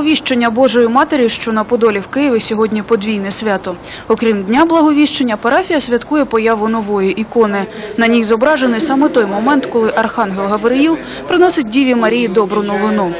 Благовіщення Божої Матері, що на Подолі в Києві сьогодні подвійне свято. Окрім Дня Благовіщення, парафія святкує появу нової ікони. На ній зображений саме той момент, коли архангел Гавриїл приносить Діві Марії добру новину.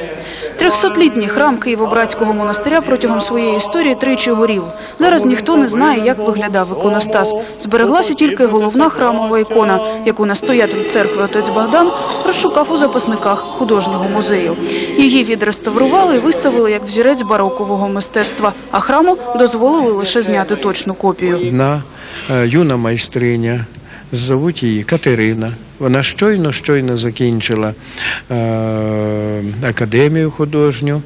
Трьохсотлітній храм Києво-Братського монастиря протягом своєї історії тричі горів. Зараз ніхто не знає, як виглядав іконостас. Збереглася тільки головна храмова ікона, яку настоятель церкви отець Богдан розшукав у запасниках художнього музею. Її відреставрували і виставили як взірець барокового мистецтва, а храму дозволили лише зняти точну копію. Одна е, юна майстриня, звуть її Катерина. Вона щойно щойно закінчила е, академію художню.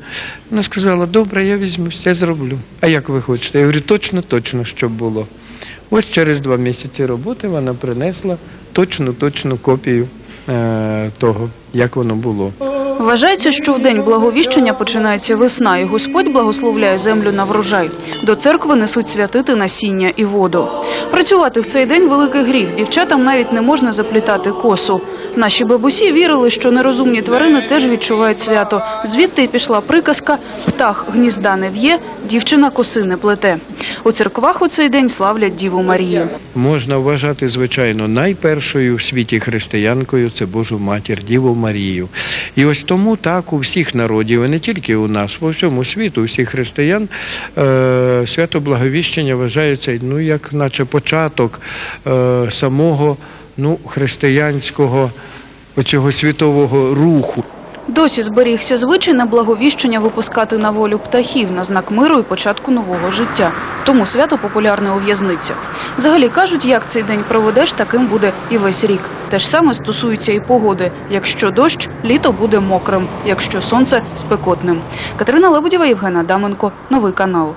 Вона сказала: добре, я візьму, все зроблю. А як ви хочете? Я говорю, точно, точно, щоб було. Ось через два місяці роботи вона принесла точну, точну копію е, того, як воно було. Вважається, що в день благовіщення починається весна, і Господь благословляє землю на врожай. До церкви несуть святити насіння і воду. Працювати в цей день великий гріх. Дівчатам навіть не можна заплітати косу. Наші бабусі вірили, що нерозумні тварини теж відчувають свято. Звідти пішла приказка Птах гнізда не в'є, дівчина коси не плете. У церквах у цей день славлять Діву Марію. Можна вважати, звичайно, найпершою в світі християнкою це Божу матір, Діву Марію. І ось тому так у всіх народів, і не тільки у нас, по всьому світу, у всіх християн, е, свято Благовіщення вважається ну, як наче початок е, самого ну, християнського цього світового руху. Досі зберігся звичай на благовіщення випускати на волю птахів на знак миру і початку нового життя. Тому свято популярне у в'язницях. Взагалі кажуть, як цей день проведеш, таким буде і весь рік. Те ж саме стосується і погоди. Якщо дощ, літо буде мокрим, якщо сонце спекотним. Катерина Лебедєва, Євгена Даменко, новий канал.